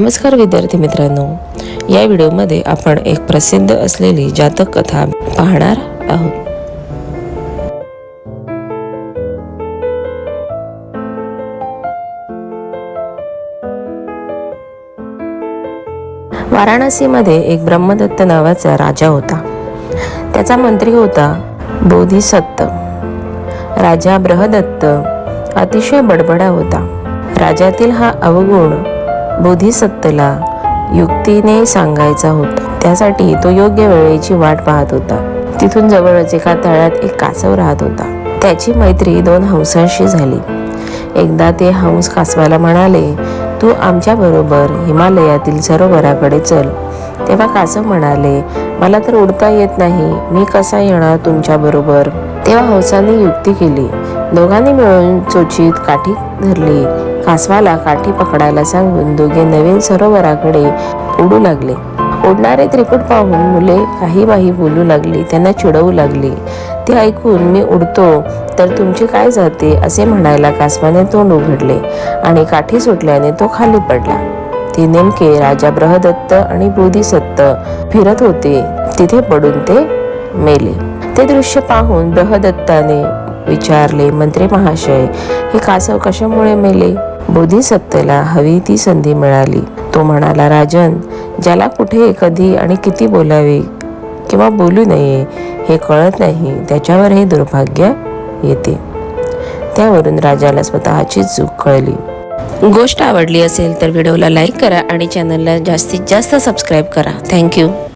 नमस्कार विद्यार्थी मित्रांनो. या व्हिडिओमध्ये आपण एक प्रसिद्ध असलेली जातक कथा पाहणार आहोत. वाराणसीमध्ये एक ब्रह्मदत्त नावाचा राजा होता. त्याचा मंत्री होता बोधिसत्त. राजा बृहदत्त अतिशय बडबडा होता. राजातील हा अवगुण बोधिसत्तला युक्तीने सांगायचा होता. त्यासाठी तो योग्य वेळेची वाट पाहत होता. तिथून जवळच एका तळ्यात एक कासव राहत होता. त्याची मैत्री दोन हंसांशी झाली. एकदा ते हंस कासवाला म्हणाले तू आमच्या बरोबर हिमालयातील सरोवराकडे चल. तेव्हा कासव म्हणाले मला तर उडता येत नाही. मी कसा येणार तुमच्या बरोबर? तेव्हा हंसाने युक्ती केली. दोघांनी मिळून चोचीत काठी धरली. कासवाला काठी पकडायला सांगून दोघे नवीन सरोवराकडे उडू लागले. ओढणारे त्रिकूट पाहून मुले काही बाही बोलू लागली त्यांना चिडवू लागली. ते ऐकून मी उडतो तर तुमची काय जाते? असे म्हणायला कासवाने तोंड उघडले आणि काठी सुटल्याने तो खाली पडला. ते नेमके राजा बृहदत्त आणि बोधिसत्त फिरत होते. तिथे पडून ते मेले. ते दृश्य पाहून बृहदत्ताने विचारले मंत्री महाशय हे कासव कशामुळे मेले? बोधिसत्तेला हवी ती संधी मिळाली. तो म्हणाला राजन ज्याला कुठे कधी आणि किती बोलावे किंवा बोलू नये हे कळत नाही त्याच्यावर हे दुर्भाग्य येते. त्यावरून राजाला स्वतःची चूक कळली. गोष्ट आवडली असेल तर व्हिडिओला लाईक करा आणि चॅनलला जास्तीत जास्त सबस्क्राईब करा. थँक्यू